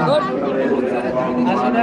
আসলে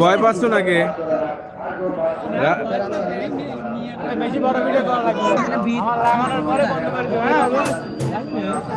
ভয় পাচ্ছ নাকি? বেশি বড় ভিডিও করা লাগবে। লাগানোর পরে বন্ধ করে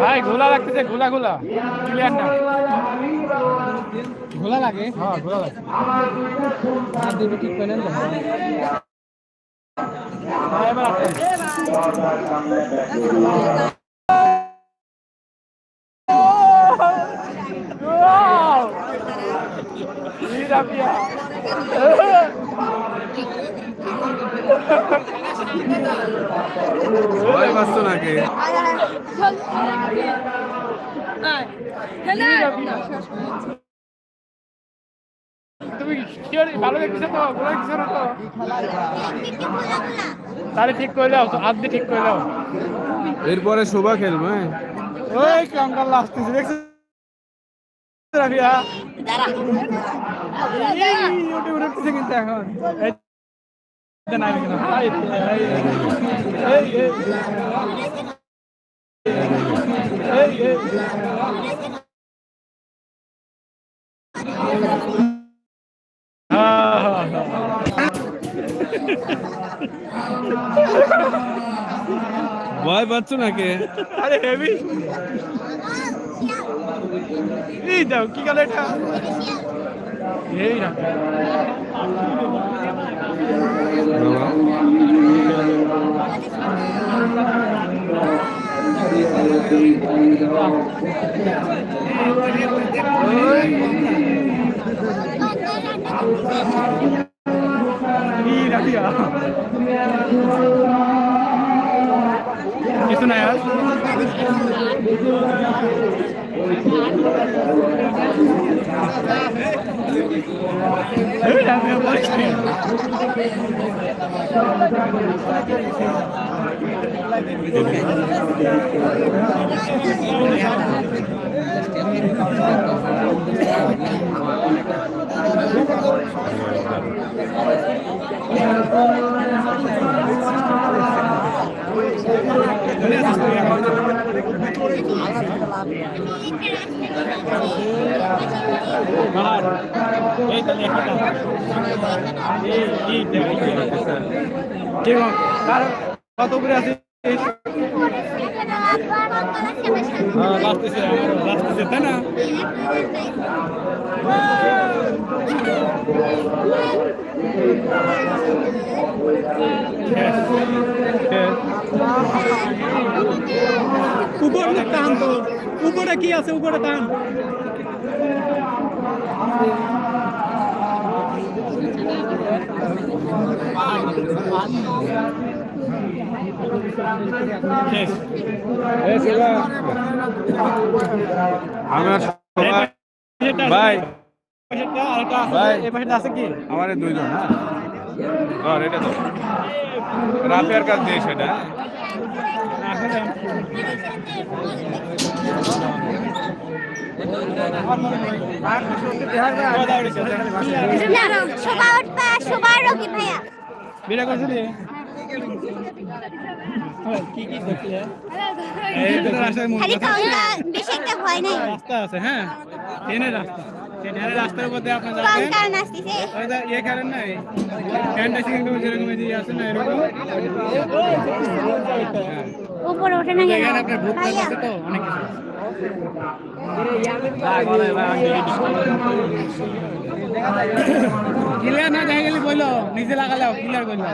ভাই, ঘোলা লাগতেছে, ঘোলা ঘোলা। ক্লিয়ার না? গোলা লাগে? হ্যাঁ ঘোলা লাগে। আর দুটো ঠিক করে নেন ভয় পাচ্ছ নাকি? তাহলে ঠিক করে দাও আজকে ঠিক করে দাও। এরপরে শোভা খেলবে। হ্যাঁ? ওই কঙ্কাল আসতেছে দেখছ? ভয় পাচ্ছ নাকি? আরে হেভি। এই দাও কি গেল এটা? এই না কিছু নাই আর এই রাখিয়া বলিস নি। আর এই তাহলে একটা দাও। এই এই দাও, এই দাও। ঠিক আছে কত করে আছে তাই না উপরে টান তো উপরে কি আছে উপরে টান শোভা। আমার শোভা ভাই ভাই। আছে। কি? আমার দুইজন হ্যাঁ? এটা তো। রাফিয়ার কাছ দিয়ে সেটা শোভা উঠবা রকি ভাইয়া। বিনা করছিলি রাস্তা আছে হ্যাঁ ট্রেনের রাস্তা ঢেলে রাস্তার উপর ইয়ে এই আছে না এরকম উপরে ওঠে না এখানে আপনার ভূত আছে তো অনেক কিছু ক্লিয়ার না দেখা গেলে কইলো নিজে লাগালে ক্লিয়ার কইলো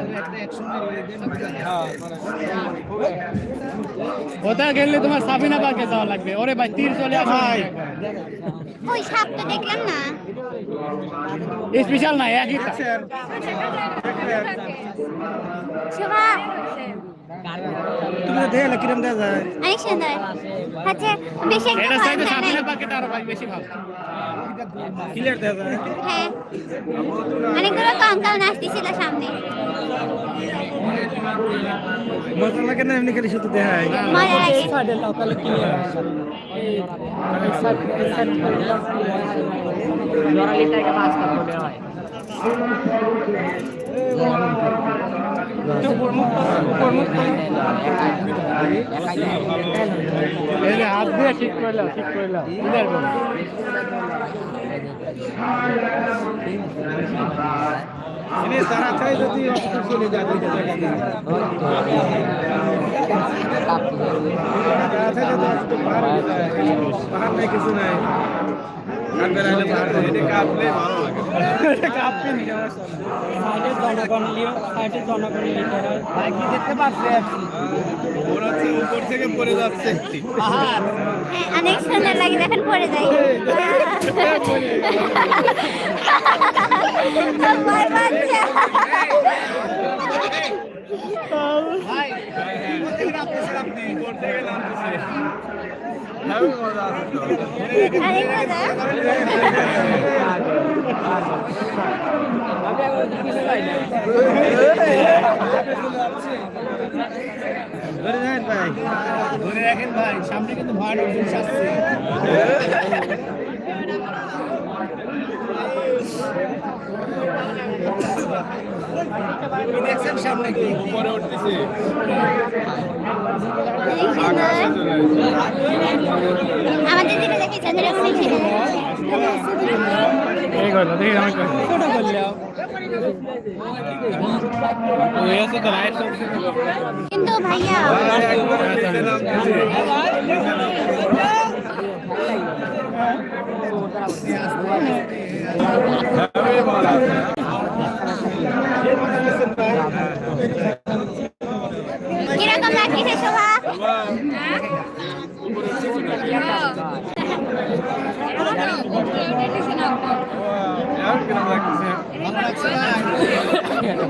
ওটা গেলে তোমার সাবিনা পার্কে যাওয়া লাগবে? ওরে ভাই তীর চলে আসে। ওই সাপটা দেখলাম না। স্পেশাল না একই তুমি দেখে কিরম দেখা যায়? অনেক সুন্দর। আচ্ছা বেশি একটা এটা সাইডে। সাবিনা পার্কেটা আরও ভাই বেশি ভালো। ক্লিয়ার দেখা যায়? হ্যাঁ। অনেকগুলো কঙ্কাল নাচতেছিল সামনে। মজা লাগে না এমনি খালি শুধু দেখায়? মজা লাগে। দিয়ে ঠিক করলাম ক্লিয়ার করলাম এনে তারা চাই জায়গা দিয়ে। একটু পাহাড়ে যায়। পাহাড় নাই কিছু নাই। হ্যাঁ, অনেক সুন্দর লাগে দেখেন পড়ে যাই ধরে রাখেন ভাই ধরে রাখেন ভাই সামনে কিন্তু ভয়ানক জিনিস আসছে কি দেখছেন সামনে কি উপরে উঠতেছে। অনেক সুন্দর আমাদের দিকে দেখি চন্দ্র অনেক সুন্দর এই করল দেখি আমি ছোট করল ওই আছে তো লাইট কিন্তু ভাইয়া একবারে নিচে নামতেছে। হেবি মজা আছে। কীরকম লাগছে শোভা এখন কিরম লাগতেছে? ভয় লাগছে। হেবি মজা ভাই। এই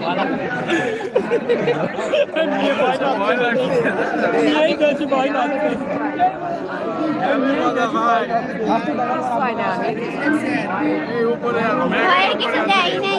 আরও মেঘ। ভয়ের কিছু দেয় নাই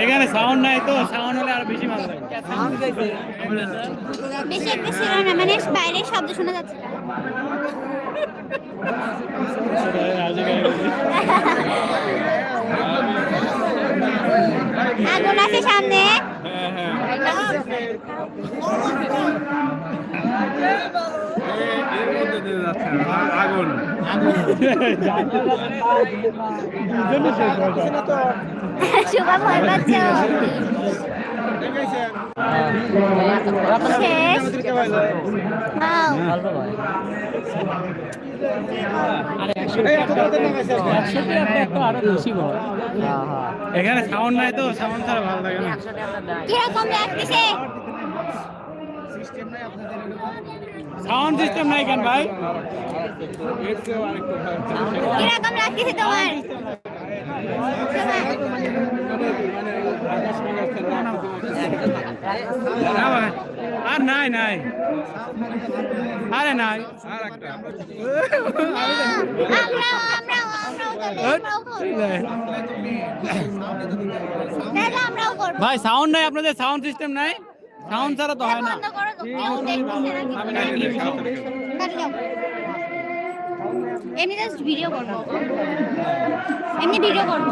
এখানে সাউন্ড নাই তো সাউন্ড হলে আরও বেশি ভালো লাগে। বেশি একটা ছিল না মানে বাইরের শব্দ শোনা যাচ্ছে আগুন আছে সামনে। হ্যাঁ, হ্যাঁ। এই- এর মধ্যে দিয়ে যাচ্ছে আ- আগুন ভয় পাচ্ছে এখানে সাউন্ড নাই তো সাউন্ড ছাড়া ভালো লাগে না। কীরকম লাগতেছে সাউন্ড সিস্টেম নাই কেন ভাই। কীরকম লাগতেছে তোমার ভাই আর নাই নাই। আরে নাই। ভাই সাউন্ড নাই আপনাদের সাউন্ড সিস্টেম নাই। সাউন্ড ছাড়া তো হয় না। এমনি জাস্ট ভিডিও করব। এমনি ভিডিও করব।